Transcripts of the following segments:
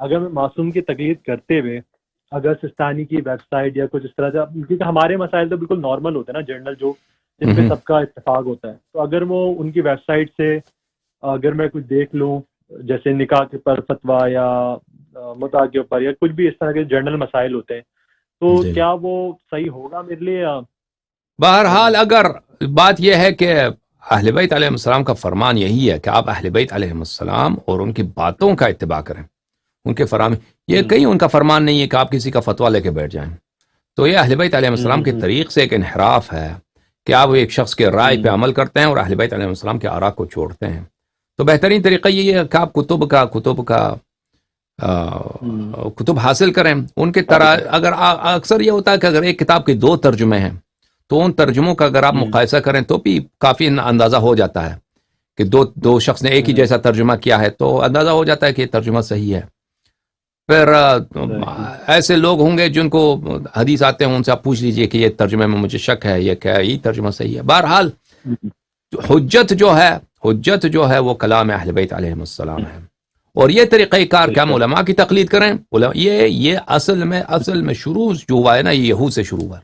اگر معصوم کی تقلید کرتے ہوئے اگر سستانی کی ویب سائٹ یا کچھ اس طرح سے کیونکہ ہمارے مسائل تو بالکل نارمل ہوتے ہیں نا جنرل جو جن پہ سب کا اتفاق ہوتا ہے۔ تو اگر وہ ان کی ویب سائٹ سے اگر میں کچھ دیکھ لوں جیسے نکاح کے پر فتوا یا متا کے اوپر یا کچھ بھی اس طرح کے جنرل مسائل ہوتے ہیں تو جی۔ کیا وہ صحیح ہوگا میرے لیے یا؟ بہرحال اگر بات یہ ہے کہ اہل بیت علیہ السلام کا فرمان یہی ہے کہ آپ اہل بیت علیہ السلام اور ان کی باتوں کا اتباع کریں ان کے فرام یہ۔ کہیں ان کا فرمان نہیں ہے کہ آپ کسی کا فتویٰ لے کے بیٹھ جائیں تو یہ اہل بیت علیہ السلام کے۔ طریق سے ایک انحراف ہے کہ آپ ایک شخص کے رائے پہ۔ عمل کرتے ہیں اور اہل بیت علیہ السلام کے آراء کو چھوڑتے ہیں تو بہترین طریقہ یہ ہے کہ آپ کتب کا کتب کا۔ کتب حاصل کریں ان کے طرح اگر اکثر یہ ہوتا ہے کہ اگر ایک کتاب کے دو ترجمے ہیں تو ان ترجموں کا اگر آپ۔ مقایسہ کریں تو بھی کافی اندازہ ہو جاتا ہے کہ دو دو شخص نے ایک ہی۔ جیسا ترجمہ کیا ہے تو اندازہ ہو جاتا ہے کہ یہ ترجمہ صحیح ہے۔ پھر ایسے لوگ ہوں گے جن کو حدیث آتے ہیں ان سے آپ پوچھ لیجیے کہ یہ ترجمے میں مجھے شک ہے یہ کیا ہے یہ ترجمہ صحیح ہے۔ بہرحال حجت جو ہے حجت جو ہے وہ کلام اہل بیت علیہ السلام ہے۔ اور یہ طریقہ کار ہم علماء کی تقلید کریں؟ یہ یہ اصل میں اصل میں شروع جو ہوا ہے نا یہ یہود سے شروع ہوا۔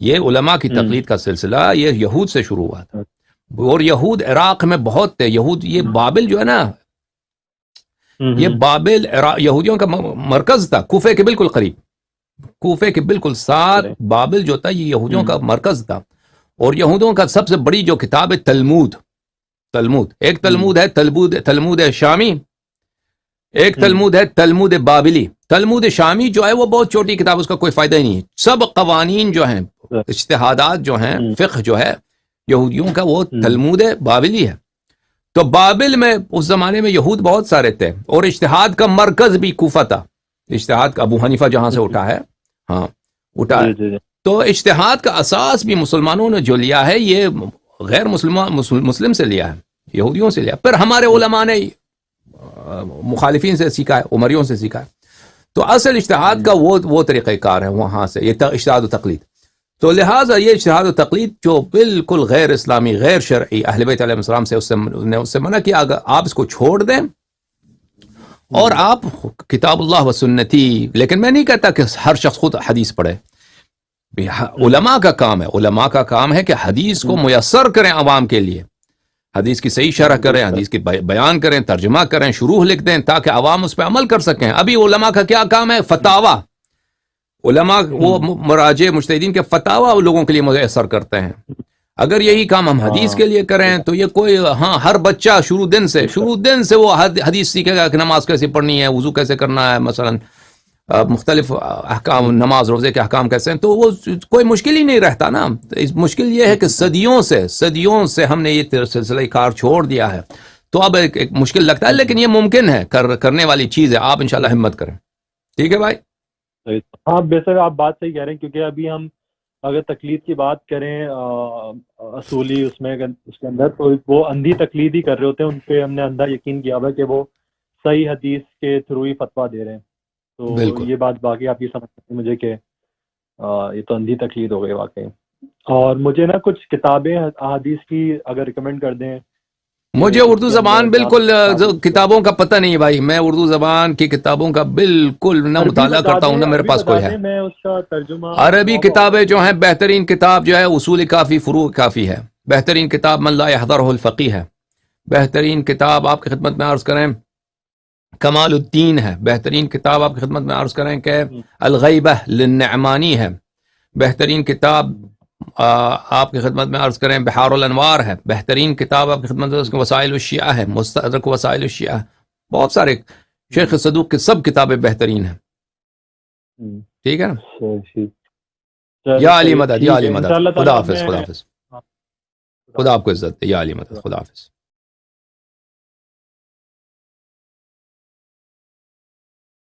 یہ علماء کی۔ تقلید کا سلسلہ یہ یہود سے شروع ہوا تھا۔ اور یہود عراق میں بہت تھے۔ یہود یہ بابل جو ہے نا۔ یہ بابل یہودیوں کا مرکز تھا کوفے کے بالکل قریب۔ کوفے کے بالکل ساتھ۔ بابل جو تھا یہ یہودیوں۔ کا مرکز تھا۔ اور یہودوں کا سب سے بڑی جو کتاب ہے تلمود۔ تلمود۔ ایک تلمود ہے تلمود تلمود شامی۔ ایک۔ تلمود ہے تلمود بابلی۔ تلمود شامی جو ہے وہ بہت چھوٹی کتاب اس کا کوئی فائدہ ہی نہیں ہے۔ سب قوانین جو ہیں اجتہادات جو ہیں۔ فقہ جو ہے یہودیوں کا وہ۔ تلمود بابلی ہے۔ تو بابل میں اس زمانے میں یہود بہت سارے تھے اور اشتہاد کا مرکز بھی کوفہ تھا۔ اشتہاد کا ابو حنیفہ جہاں سے اٹھا ہے ہاں اٹھا ہے۔ جی، جی، جی۔ تو اشتہاد کا اساس بھی مسلمانوں نے جو لیا ہے یہ غیر مسلمان مسلم سے لیا ہے یہودیوں سے لیا پھر ہمارے علماء نے مخالفین سے سیکھا ہے عمریوں سے سیکھا ہے۔ تو اصل اشتہاد کا وہ وہ طریقہ کار ہے وہاں سے یہ اشتہاد و تقلید۔ تو لہٰذا یہ اشتہاد و تقلید جو بالکل غیر اسلامی، غیر شرعی اہل بیت علیہ السلام سے اس سے نے اس سے منع کیا، اگر آپ اس کو چھوڑ دیں اور آپ کتاب اللہ و سنتی، لیکن میں نہیں کہتا کہ ہر شخص خود حدیث پڑھے۔ علماء کا کام ہے، علماء کا کام ہے کہ حدیث کو میسر کریں عوام کے لیے۔ حدیث کی صحیح شرح کریں، حدیث کی بیان کریں، ترجمہ کریں، شروع لکھ دیں تاکہ عوام اس پہ عمل کر سکیں۔ ابھی علماء کا کیا کام ہے؟ فتوا علماء وہ م- مراجع مجتہدین کے فتوا لوگوں کے لیے میسر کرتے ہیں۔ اگر یہی کام ہم حدیث ہاں۔ کے لیے کریں تو یہ کوئی ہاں ہر بچہ شروع دن سے شروع دن سے وہ حد- حدیث سیکھے گا کہ نماز کیسے پڑھنی ہے وضو کیسے کرنا ہے مثلا مختلف احکام نماز روزے کے احکام کیسے ہیں۔ تو وہ کوئی مشکل ہی نہیں رہتا نا۔ مشکل یہ ہے کہ صدیوں سے صدیوں سے ہم نے یہ سلسلہ کار چھوڑ دیا ہے۔ تو اب ایک, ایک مشکل لگتا ہے لیکن یہ ممکن ہے کر, کرنے والی چیز ہے۔ آپ انشاءاللہ ہمت کریں۔ ٹھیک ہے بھائی۔ ہاں بے شک آپ بات صحیح کہہ رہے ہیں کیونکہ ابھی ہم اگر تقلید کی بات کریں اصولی اس میں اس کے اندر تو وہ اندھی تقلید ہی کر رہے ہوتے ہیں ان پہ ہم نے اندھا یقین کیا ہوا ہے کہ وہ صحیح حدیث کے تھرو ہی فتویٰ دے رہے ہیں تو بالکل۔ یہ بات باقی آپ یہ سمجھ سکتے مجھے کہ آ، یہ تو اندھی تقلید ہو گئی واقعی اور مجھے نا کچھ کتابیں احادیث کی اگر ریکمینڈ کر دیں مجھے اردو زبان بالکل کتابوں کا پتہ نہیں بھائی۔ میں اردو زبان کی کتابوں کا بالکل نہ مطالعہ کرتا ہوں نہ میرے پاس کوئی ہے۔ عربی کتابیں جو ہیں بہترین کتاب جو ہے اصول کافی فروع کافی ہے۔ بہترین کتاب من لا يحضره الفقی ہے۔ بہترین کتاب آپ کی خدمت میں عرض کریں کمال الدین ہے۔ بہترین کتاب آپ کی خدمت میں عرض کریں کہ الغیبہ للنعمانی ہے۔ بہترین کتاب آپ کی خدمت میں عرض کریں بحار الانوار ہے بہترین کتاب آپ کی خدمت میں عرض کریں وسائل الشیعہ ہے مستدرک وسائل الشیعہ ہے بہت سارے شیخ صدوق کی سب کتابیں بہترین ہیں۔ ٹھیک ہے نا؟ صحیح، چلو، یا علی مدد ٹھیک یا علی مدد۔ خدا حافظ خدا حافظ۔ ہاں، خدا آپ کو عزت دے یا علی مدد خدا حافظ۔